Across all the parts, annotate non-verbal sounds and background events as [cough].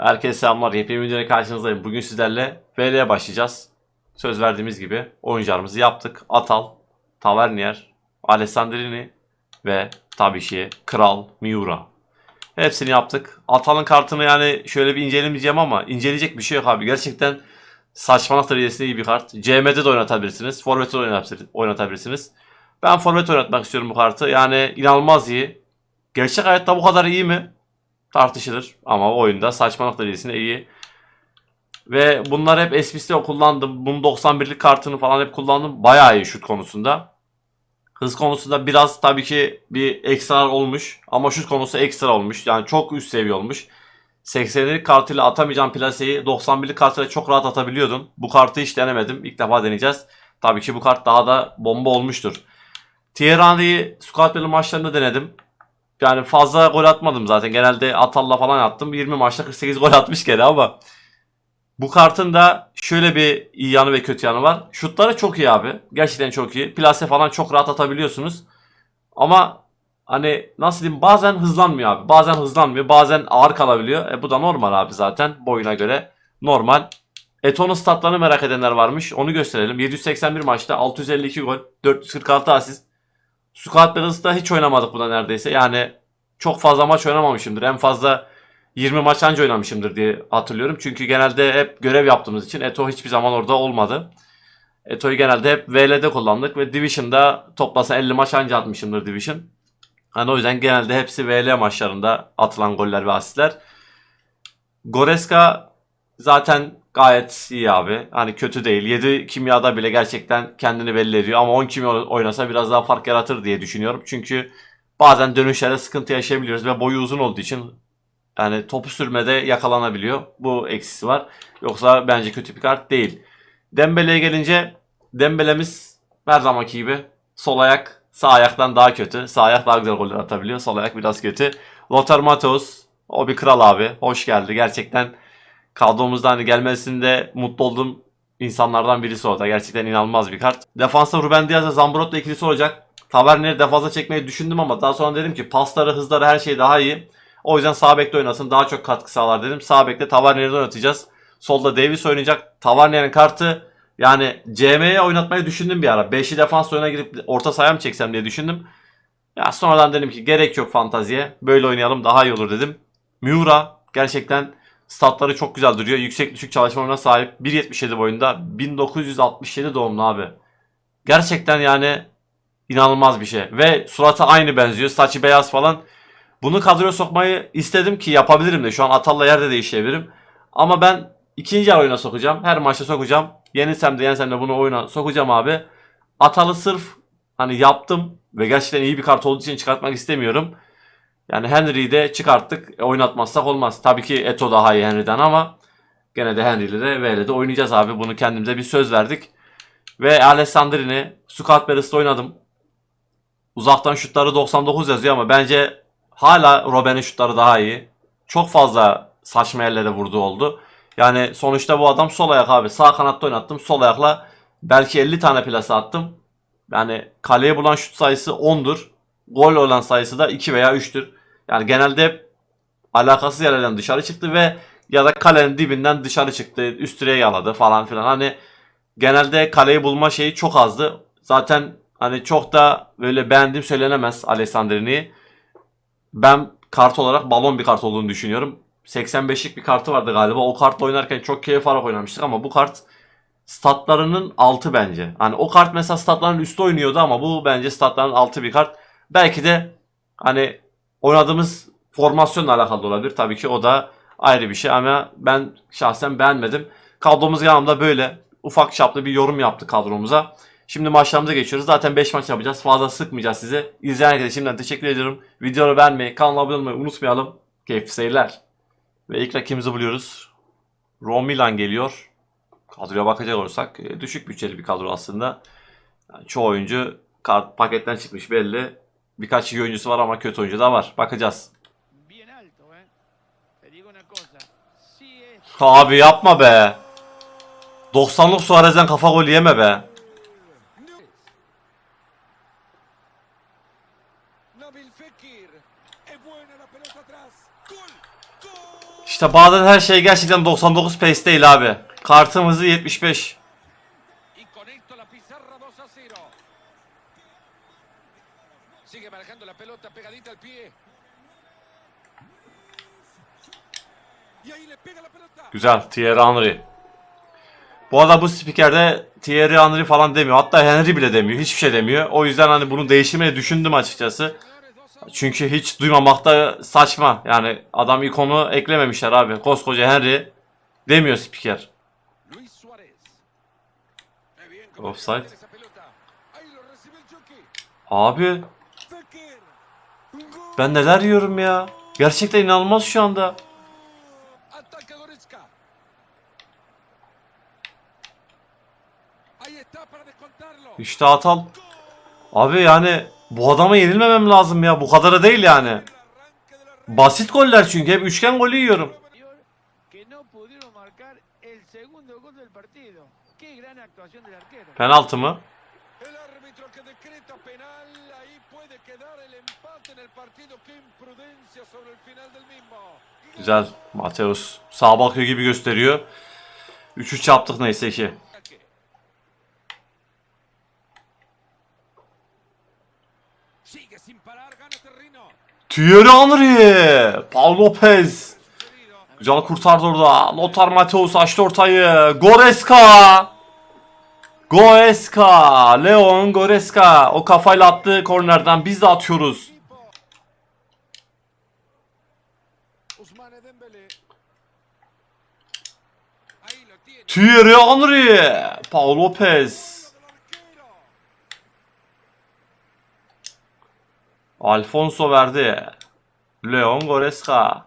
Herkese selamlar. Yepyeni videoya karşınızdayım. Bugün sizlerle VL'ye başlayacağız. Söz verdiğimiz gibi oyuncularımızı yaptık. Atal, Tavernier, Alessandrini ve tabii ki Kral Miura. Hepsini yaptık. Atal'ın kartını yani şöyle bir incelemeyeceğim ama inceleyecek bir şey yok abi. Gerçekten saçmalık seviyesinde iyi bir kart. CM'de de oynatabilirsiniz. Forvet'te de oynatabilir- oynatabilirsiniz. Ben forvet oynatmak istiyorum bu kartı. Yani inanılmaz iyi. Gerçek hayatta bu kadar iyi mi? Tartışılır ama oyunda saçmalık derecesinde iyi. Ve bunlar hep SPC'de kullandım. Bunun 91'lik kartını falan hep kullandım. Bayağı iyi şut konusunda. Hız konusunda biraz tabii ki bir ekstra olmuş. Ama şut konusu ekstra olmuş. Yani çok üst seviye olmuş. 80'lik kartıyla atamayacağım plaseyi 91'lik kartıyla çok rahat atabiliyordun. Bu kartı hiç denemedim. İlk defa deneyeceğiz. Tabii ki bu kart daha da bomba olmuştur. Thierry Henry'yi Squad Battle maçlarında denedim. Yani fazla gol atmadım zaten. Genelde Atal'la falan attım. 20 maçta 48 gol atmış gene ama bu kartın da şöyle bir iyi yanı ve kötü yanı var. Şutları çok iyi abi. Gerçekten çok iyi. Plase falan çok rahat atabiliyorsunuz. Ama hani nasıl diyeyim bazen hızlanmıyor abi. Bazen hızlanmıyor. Bazen ağır kalabiliyor. E bu da normal abi zaten boyuna göre. Normal. Eto'nun statlarını merak edenler varmış. Onu gösterelim. 781 maçta 652 gol, 446 asist. Squad Battles'da hiç oynamadık buna neredeyse. Yani çok fazla maç oynamamışımdır. En fazla 20 maç anca oynamışımdır diye hatırlıyorum. Çünkü genelde hep görev yaptığımız için Eto hiçbir zaman orada olmadı. Eto'yu genelde hep VL'de kullandık ve Division'da toplasa 50 maç anca atmışımdır Division. Hani o yüzden genelde hepsi VL maçlarında atılan goller ve asistler. Goreska zaten gayet iyi abi. Hani kötü değil. 7 kimyada bile gerçekten kendini belli ediyor. Ama 10 kimya oynasa biraz daha fark yaratır diye düşünüyorum. Çünkü bazen dönüşlerde sıkıntı yaşayabiliyoruz ve boyu uzun olduğu için yani topu sürmede yakalanabiliyor. Bu eksisi var. Yoksa bence kötü bir kart değil. Dembele'ye gelince Dembele'miz her zamanki gibi sol ayak sağ ayaktan daha kötü. Sağ ayak daha güzel goller atabiliyor. Sol ayak biraz kötü. Lothar Matthäus o bir kral abi. Hoş geldi. Gerçekten kadromuzda hani gelmesinde mutlu olduğum insanlardan birisi orada. Gerçekten inanılmaz bir kart. Defansta Ruben Diaz ve Zambrotto ikilisi olacak. Tavernier'i defansa çekmeyi düşündüm ama daha sonra dedim ki pasları, hızları her şey daha iyi. O yüzden sağ bekte oynasın daha çok katkı sağlar dedim. Sağ bekte Tavernier'i oynatacağız. Solda Davis oynayacak. Tavernier'in kartı yani CM'ye oynatmayı düşündüm bir ara. 5'li defans oyuna girip orta sahaya mı çeksem diye düşündüm. Ya sonradan dedim ki gerek yok fantaziye. Böyle oynayalım daha iyi olur dedim. Miura gerçekten statları çok güzel duruyor. Yüksek düşük çalışma oranına sahip. 1.77 boyunda. 1967 doğumlu abi. Gerçekten yani inanılmaz bir şey. Ve suratı aynı benziyor. Saçı beyaz falan. Bunu kadroya sokmayı istedim ki yapabilirim de. Şu an Atal'la yerde değişebilirim. Ama ben ikinci oyuna sokacağım. Her maçta sokacağım. Yenilsem de yensem de bunu oyuna sokacağım abi. Atal'ı sırf hani yaptım ve gerçekten iyi bir kart olduğu için çıkartmak istemiyorum. Yani Henry'yi de çıkarttık. E, oynatmazsak olmaz. Tabii ki Eto daha iyi Henry'den ama gene de Henry'yle de VL'de oynayacağız abi. Bunu kendimize bir söz verdik. Ve Alessandrini Squad Battles'da oynadım. Uzaktan şutları 99 yazıyor ama bence hala Robben'in şutları daha iyi. Çok fazla saçma yerlere vurdu oldu. Yani sonuçta bu adam sol ayak abi. Sağ kanatta oynattım. Sol ayakla belki 50 tane plase attım. Yani kaleye bulan şut sayısı 10'dur. Gol olan sayısı da 2 veya 3'tür. Yani genelde hep alakasız yerlerden dışarı çıktı ve ya da kalenin dibinden dışarı çıktı. Üst direğe yaladı falan filan. Hani genelde kaleyi bulma şeyi çok azdı. Zaten hani çok da böyle beğendiğim söylenemez Alessandrini'yi. Ben kart olarak balon bir kart olduğunu düşünüyorum. 85'lik bir kartı vardı galiba. O kartla oynarken çok keyif alarak oynamıştık ama bu kart statlarının altı bence. Hani o kart mesela statların üstü oynuyordu ama bu bence statların altı bir kart. Belki de hani oynadığımız formasyonla alakalı olabilir. Tabii ki o da ayrı bir şey ama ben şahsen beğenmedim. Kadromuz yanımda böyle ufak çaplı bir yorum yaptı kadromuza. Şimdi maçlarımıza geçiyoruz. Zaten 5 maç yapacağız. Fazla sıkmayacağız sizi. İzleyen herkese şimdiden teşekkür ediyorum. Videoyu beğenmeyi, kanala abone olmayı unutmayalım. Keyifli seyirler. Ve ilk rakibimizi buluyoruz. Romilan geliyor. Kadroya bakacak olursak e, düşük bütçeli bir kadro aslında. Yani çoğu oyuncu kart paketten çıkmış belli. Birkaç iyi oyuncusu var ama kötü oyuncu da var. Bakacağız. Abi yapma be. 90'lık Suarez'den kafa golü yeme be. Gol. Gol. İşte bazen her şey gerçekten 99 pace değil abi. Kartımızı 75. Y con esto la pizarra 2 a 0. Sigue manejando la pelota pegadita al pie. Güzel. Thierry Henry. Bu arada bu spikerde Thierry Henry falan demiyor. Hatta Henry bile demiyor. Hiçbir şey demiyor. O yüzden hani bunu değiştirmeyi düşündüm açıkçası. Señores, 2 a 1. Çünkü hiç duymamakta saçma. Yani adam ikonu eklememişler abi. Koskoca Henry demiyor spiker. Offside. defiende esa pelota. Ahí lo recibe el Chucky. Abi Fekir. Gol. Ben neler yiyorum ya. Gerçekten inanılmaz şu anda. İşte Atal. Abi yani bu adama yenilmemem lazım ya. Bu kadarı değil yani. Basit goller çünkü hep üçgen golü yiyorum. Penaltı mı? El árbitro que decreta penal, ahí puede quedar el empate en el partido. Qué imprudencia sobre el final del mismo. Güzel. Mateus sağa bakıyor gibi gösteriyor. 3-3 yaptık neyse ki. Sigue sin parar, gana terreno. Thierry Henry. Paul Lopez. Güzel kurtardı orada. Lothar Mateus açtı ortayı. Goreska. Goreska. Leon Goreska. O kafayla attığı kornerden biz de atıyoruz. Thierry Henry. Paul Lopez. Alfonso verdi. Leon Goreska.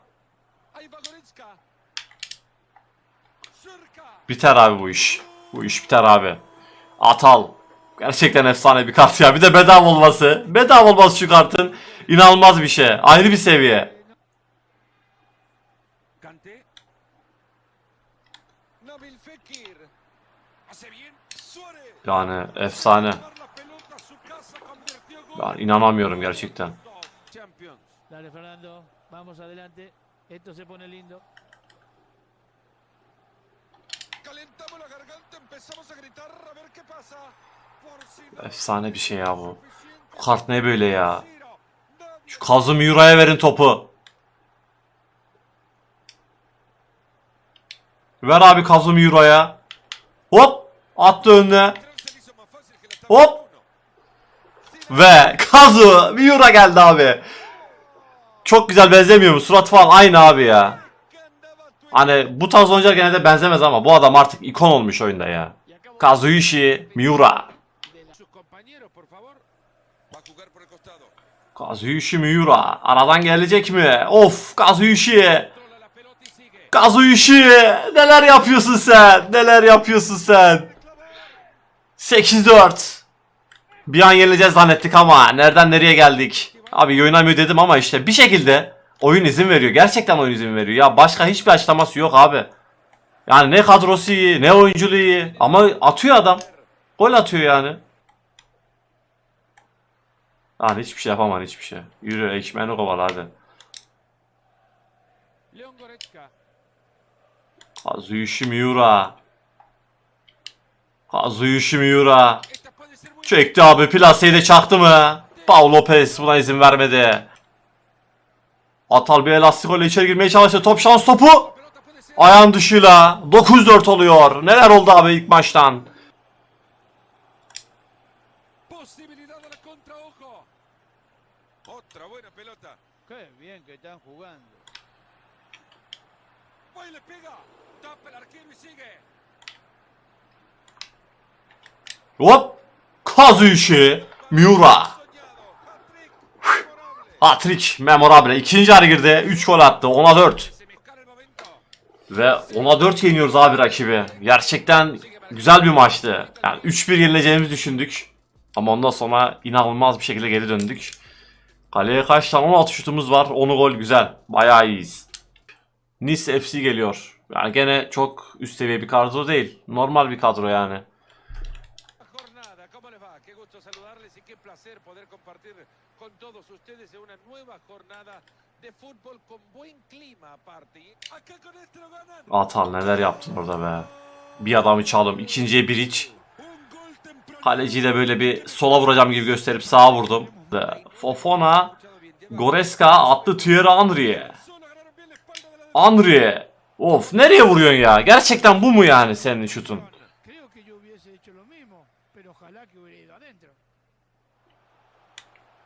Biter abi bu iş. Bu iş biter abi. Atal. Gerçekten efsane bir kart ya. Bir de bedava olması. Bedava olması şu kartın. inanılmaz bir şey. Ayrı bir seviye. Yani efsane. Ben inanamıyorum gerçekten. Dale Fernando, vamos adelante. Esto se pone lindo. Calentamos la garganta, Efsane bir şey ya bu. Bu kart ne böyle ya? Şu Kazımura'ya verin topu. Ver abi Kazımura'ya. Hop. Attı önüne. Hop. Ve Kazu Miura geldi abi. Çok güzel benzemiyor mu? Surat falan aynı abi ya. Hani bu tarz oyuncular genelde benzemez ama bu adam artık ikon olmuş oyunda ya. Kazuyoshi Miura. Kazuyoshi Miura. Aradan gelecek mi? Of sigue. Kazuyoshi. Neler yapıyorsun sen? Neler yapıyorsun sen? 8-4. Bir an yenileceğiz zannettik ama nereden nereye geldik? Abi oynamıyor dedim ama işte bir şekilde oyun izin veriyor. Gerçekten oyun izin veriyor. Ya başka hiçbir açıklaması yok abi. Yani ne kadrosu iyi, ne oyunculuğu iyi. Ama atıyor adam. Gol atıyor yani. Yani hiçbir şey yapamam hiçbir şey. Yürü ekmeğini kovala hadi. Kazuyoshi Miura. Kazuyoshi Miura. Çekti abi plaseyi de çaktı mı? Paul Lopez buna izin vermedi. Atal bir elastik ile içeri girmeye çalıştı. Top şans topu. Ayağın dışıyla 9-4 oluyor. Neler oldu abi ilk maçtan? Posibilidad de la contra, ojo. Otra buena pelota. Qué bien que están jugando. Va y le pega. Tapa el arquero y sigue. Hop. Kazuyoshi Miura. Hat-trick. Memorable. İkinci yarı girdi. 3 gol attı. 10'a 4. Se me escala el momento. Ve 10'a 4 yeniyoruz abi rakibi. Gerçekten güzel bir maçtı. Yani 3-1 yenileceğimizi düşündük. Ama ondan sonra inanılmaz bir şekilde geri döndük. Kaleye kaç tane 16 şutumuz var. 10'u gol güzel. Bayağı iyiyiz. Nice FC geliyor. Yani gene çok üst seviye bir kadro değil. Normal bir kadro yani. Con todos ustedes en una nueva jornada de fútbol con buen clima aparte. Atal neler yaptın orada be. Bir adamı çalım. ikinciye bir iç. De böyle bir sola vuracağım gibi gösterip sağa vurdum. Fofona, Goreska attı Thierry Henry'e. Solo agarraron bien la espalda de la Henry. Of nereye vuruyorsun ya? Gerçekten bu mu yani senin şutun?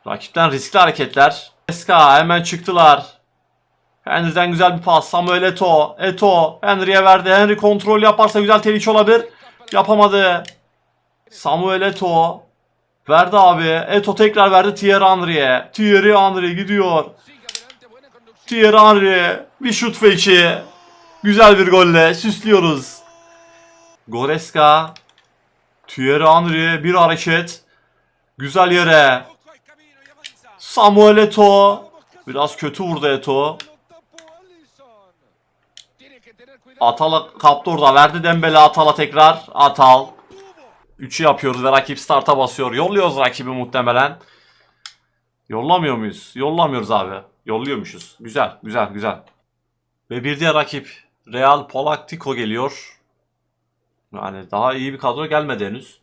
Rakipten riskli hareketler. Goreska hemen çıktılar. Henry'den güzel bir pas. Samuel Eto. Eto. Henry'e verdi. Henry kontrol yaparsa güzel tehlike olabilir. Yapamadı. Samuel Eto. Verdi abi. Eto tekrar verdi Thierry Henry'e. Thierry Henry gidiyor. Thierry Henry. Bir şut fake'i. Güzel bir golle süslüyoruz. Goreska. Thierry Henry bir hareket. Güzel yere. Ojo al camino y avanza. Samuel Eto. Vamos, casi Biraz kötü vurdu Eto. lo tapó Alisson. Tiene que tener cuidado. Atal'a kaptı orada. Verdi Dembele Atal'a tekrar. Atal. 3'ü yapıyoruz ve rakip starta basıyor. Yolluyoruz rakibi muhtemelen. Yollamıyor muyuz? Yollamıyoruz abi. Yolluyormuşuz. Güzel, güzel, güzel. Ve bir diğer rakip Real Polaktiko geliyor. Yani daha iyi bir kadro gelmedi henüz.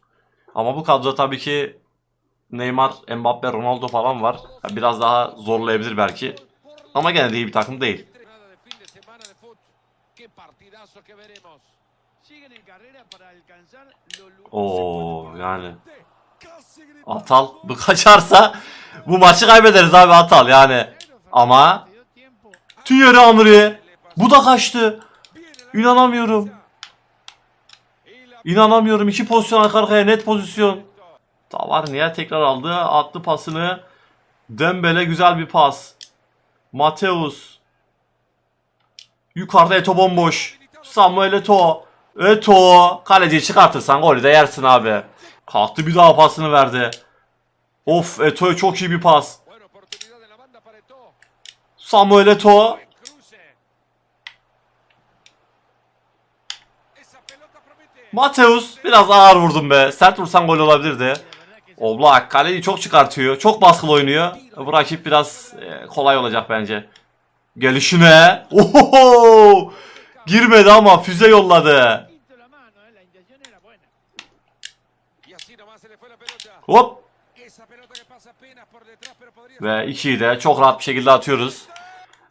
Ama bu kadroda tabii ki Neymar, Mbappe, Ronaldo falan var. Biraz daha zorlayabilir belki. Ama gene de iyi bir takım değil. Oo yani. Atal bu [laughs] kaçarsa bu maçı kaybederiz abi Atal yani. Ama Thierry Henry bu da kaçtı. İnanamıyorum. İnanamıyorum. iki pozisyon arka arkaya net pozisyon. Tavar niye tekrar aldı? Attı pasını. Dembele güzel bir pas. Mateus. Yukarıda Eto bomboş. Samuel Eto. Eto. Kaleciyi çıkartırsan golü de yersin abi. Kalktı bir daha pasını verdi. Of Eto'ya çok iyi bir pas. Samuel Eto. Mateus biraz ağır vurdum be. Sert vursan gol olabilirdi. Oblak kaleyi çok çıkartıyor. Çok baskılı oynuyor. Bu rakip biraz e, kolay olacak bence. Gelişine. Oho! Girmedi ama füze yolladı. Hop! Ve 2'yi de çok rahat bir şekilde atıyoruz.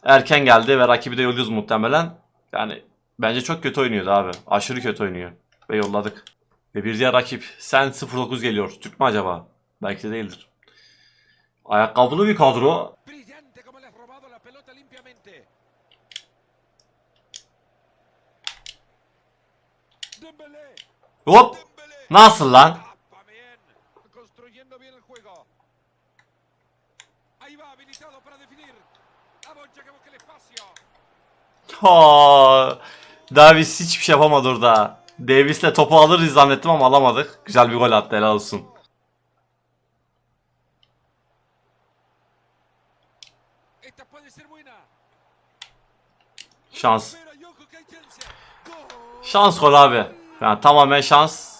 Erken geldi ve rakibi de yolluyoruz muhtemelen. Yani bence çok kötü oynuyordu abi. Aşırı kötü oynuyor. Ve yolladık. Ve bir diğer rakip Sen 09 geliyor. Türk mü acaba? Belki de değildir. Ayakkabılı bir kadro. Hop! Nasıl lan? Ha, Davis hiçbir şey yapamadı orada. Davis'le topu alırız zannettim ama alamadık. Güzel bir gol attı helal olsun. Şans. Şans gol abi. Yani tamamen şans.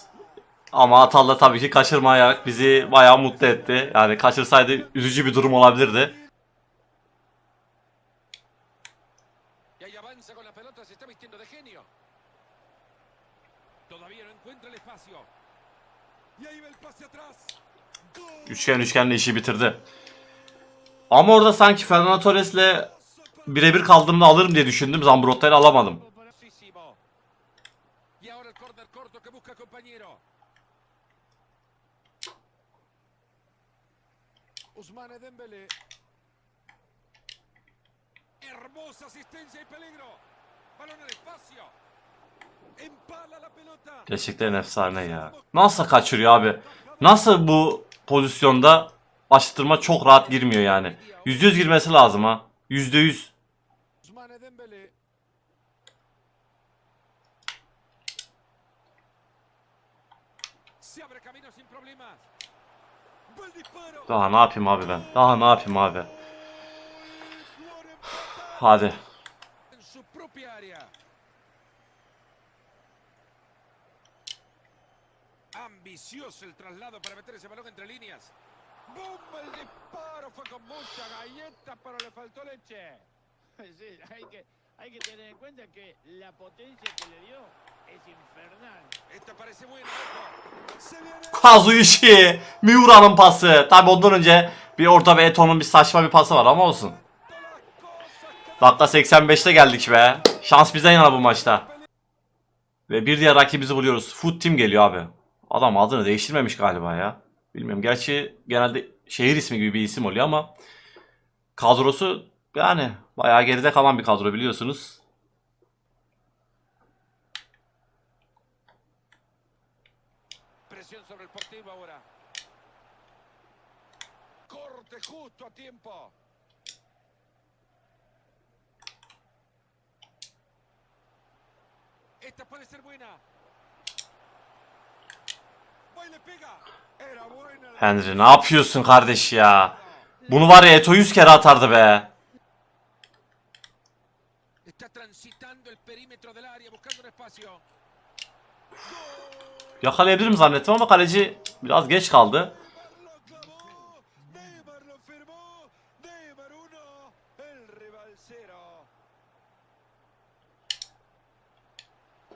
Ama Atal da tabii ki kaçırmayarak bizi bayağı mutlu etti. Yani kaçırsaydı üzücü bir durum olabilirdi. Y ahí avanza con la pelota, se está vistiendo de genio. Todavía no encuentra el espacio. Y ahí va el pase atrás. Gol. Üçgen üçgenle işi bitirdi. Ama orada sanki Fernando Torres'le birebir kaldığımda alırım diye düşündüm. Zambrotta'yı alamadım. Poderosísimo. Y ahora el córner corto que busca compañero. Usmane Dembélé. Hermosa asistencia y peligro. Balón al espacio. Gerçekten efsane ya. Nasıl kaçırıyor abi? Nasıl bu pozisyonda açtırma çok rahat girmiyor yani. %100 girmesi lazım ha. %100. Usmane Dembélé. Se abre camino sin problemas. Buen disparo. Daha ne yapayım abi ben? Daha ne yapayım abi? Hadi. Ambicioso el traslado para meter ese balón entre líneas. ¡Bum! El disparo fue con mucha galleta, pero le faltó leche. [laughs] Sí, hay que, hay que tener en cuenta que la potencia que le dio es infernal. Esta parece buena. Se viene. Miura'nın pası. Tabi ondan önce bir orta bir Eto'nun bir saçma bir pası var ama olsun. Dakika 85'te geldik be. Şans bize yana bu maçta. Ve bir diğer rakibimizi buluyoruz. Foot Team geliyor abi. Adam adını değiştirmemiş galiba ya. Bilmiyorum. Gerçi genelde şehir ismi gibi bir isim oluyor ama kadrosu yani bayağı geride kalan bir kadro biliyorsunuz. Esta puede ser buena. Va y le pega. Era buena. la- Henry ne yapıyorsun kardeş ya? Bunu var ya Eto 100 kere atardı be. Yakalayabilirim zannettim ama kaleci biraz geç kaldı. Neymar lo clavó. Neymar lo firmó. Neymar uno. El rival cero.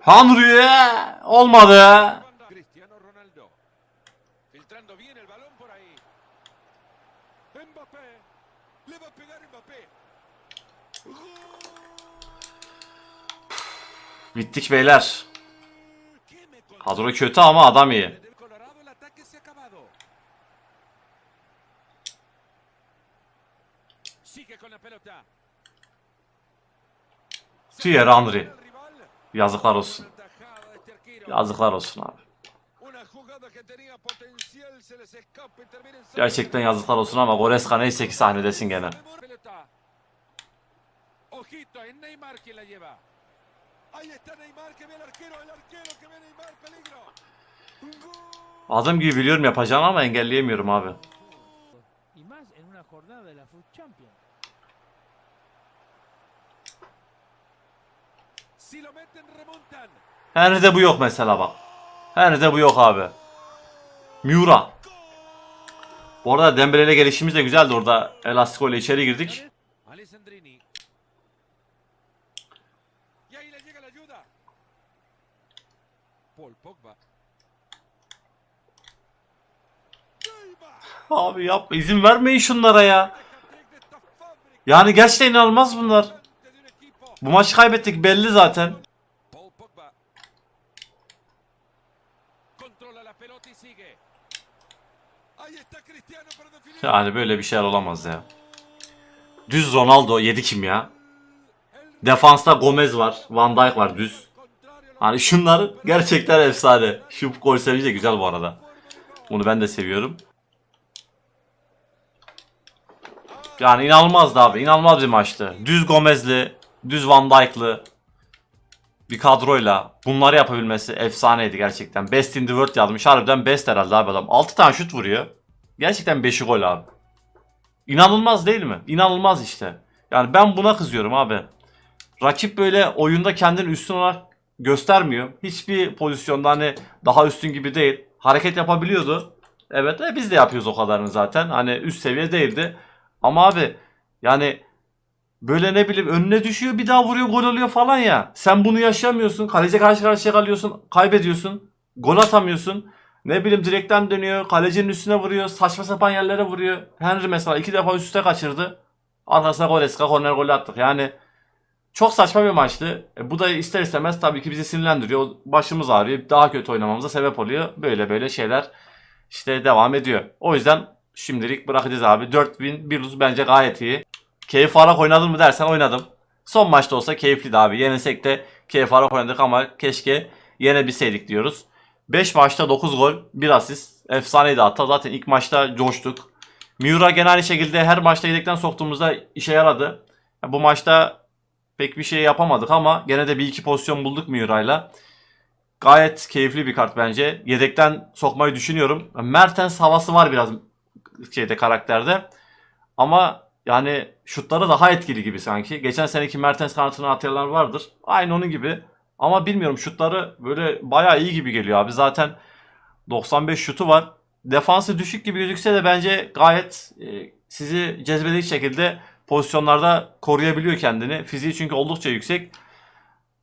Henry olmadı. Cristiano Ronaldo. Filtrando bien el balón por ahí. Mbappé. Le va a pegar Mbappé. Bittik beyler. ¿Qué me con- Kadro kötü ama adam iyi. Thierry Henry. Yazıklar olsun. Yazıklar olsun abi. Gerçekten yazıklar olsun ama Goreska neyse ki sahnedesin gene. Pelota. Ojito, es Neymar quien la lleva. Ahí está Neymar que ve al arquero, el arquero que ve Neymar, peligro. Gol. Adım gibi biliyorum yapacağını ama engelleyemiyorum abi. Henry'de bu yok mesela bak. Henry'de bu yok abi. Miura. Bu arada Dembele'yle gelişimiz de güzeldi orada. Elastico ile içeri girdik. Alessandrini. Y ahí le llega la ayuda. Paul Pogba. Abi yapma izin vermeyin şunlara ya. Yani gerçekten inanılmaz bunlar. Bu maçı kaybettik belli zaten. Paul Pogba. Controla la pelota y sigue. Ahí está Cristiano para definir. Yani böyle bir şeyler olamaz ya. Düz Ronaldo yedi kim ya? Defansta Gomez var. Van Dijk var düz. Hani şunlar gerçekten efsane. Şu gol sevinci de güzel bu arada. Bunu ben de seviyorum. Yani inanılmazdı abi. İnanılmaz bir maçtı. Düz Gomez'li, düz Van Dijk'lı bir kadroyla bunları yapabilmesi efsaneydi gerçekten. Best in the world yazmış. Harbiden best herhalde abi adam. 6 tane şut vuruyor. Gerçekten 5'i gol abi. İnanılmaz değil mi? İnanılmaz işte. Yani ben buna kızıyorum abi. Rakip böyle oyunda kendini üstün olarak göstermiyor. Hiçbir pozisyonda hani daha üstün gibi değil. Hareket yapabiliyordu. Evet ve biz de yapıyoruz o kadarını zaten. Hani üst seviye değildi. Ama abi yani böyle ne bileyim önüne düşüyor bir daha vuruyor gol oluyor falan ya. Sen bunu yaşamıyorsun. Kaleci karşı karşıya kalıyorsun. Kaybediyorsun. Gol atamıyorsun. Ne bileyim direkten dönüyor. Kalecinin üstüne vuruyor. Saçma sapan yerlere vuruyor. Henry mesela iki defa üst üste kaçırdı. Arkasına Goreska korner golü attık. Yani çok saçma bir maçtı. E, bu da ister istemez tabii ki bizi sinirlendiriyor. Başımız ağrıyor. Daha kötü oynamamıza sebep oluyor. Böyle böyle şeyler işte devam ediyor. O yüzden şimdilik bırakacağız abi. 4000 bir lose bence gayet iyi. Keyif alarak oynadın mı dersen oynadım. Son maçta olsa keyifliydi abi. Yenilsek de keyif alarak oynadık ama keşke yenebilseydik diyoruz. 5 maçta 9 gol, 1 asist. Efsaneydi hatta. Zaten ilk maçta coştuk. Miura gene aynı şekilde her maçta yedekten soktuğumuzda işe yaradı. Ya Bu maçta pek bir şey yapamadık ama gene de bir iki pozisyon bulduk Miura'yla. Gayet keyifli bir kart bence. Yedekten sokmayı düşünüyorum. Mertens havası var biraz şeyde karakterde. Ama yani şutları daha etkili gibi sanki. Geçen seneki Mertens kanatına atıyanlar vardır. Aynı onun gibi. Ama bilmiyorum şutları böyle bayağı iyi gibi geliyor abi. Zaten 95 şutu var. defansı düşük gibi gözükse de bence gayet e, sizi cezbedecek şekilde pozisyonlarda koruyabiliyor kendini. Fiziği çünkü oldukça yüksek.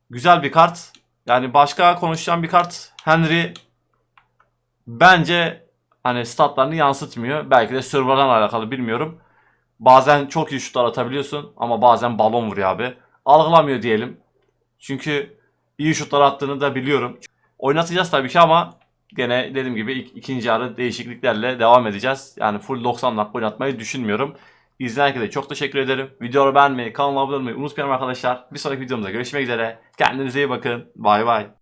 Güzel bir kart. Yani başka konuşacağım bir kart. Henry bence hani statlarını yansıtmıyor. Belki de serverdan alakalı bilmiyorum. Bazen çok iyi şutlar atabiliyorsun ama bazen balon vuruyor abi. Algılamıyor diyelim. Çünkü iyi şutlar attığını da biliyorum. Oynatacağız tabii ki ama gene dediğim gibi ik- ikinci yarı değişikliklerle devam edeceğiz. Yani full 90 dakika oynatmayı düşünmüyorum. İzleyen herkese çok teşekkür ederim. Videoyu beğenmeyi, kanalıma abone olmayı unutmayın arkadaşlar. Bir sonraki videomuzda görüşmek üzere. Kendinize iyi bakın. Bay bay.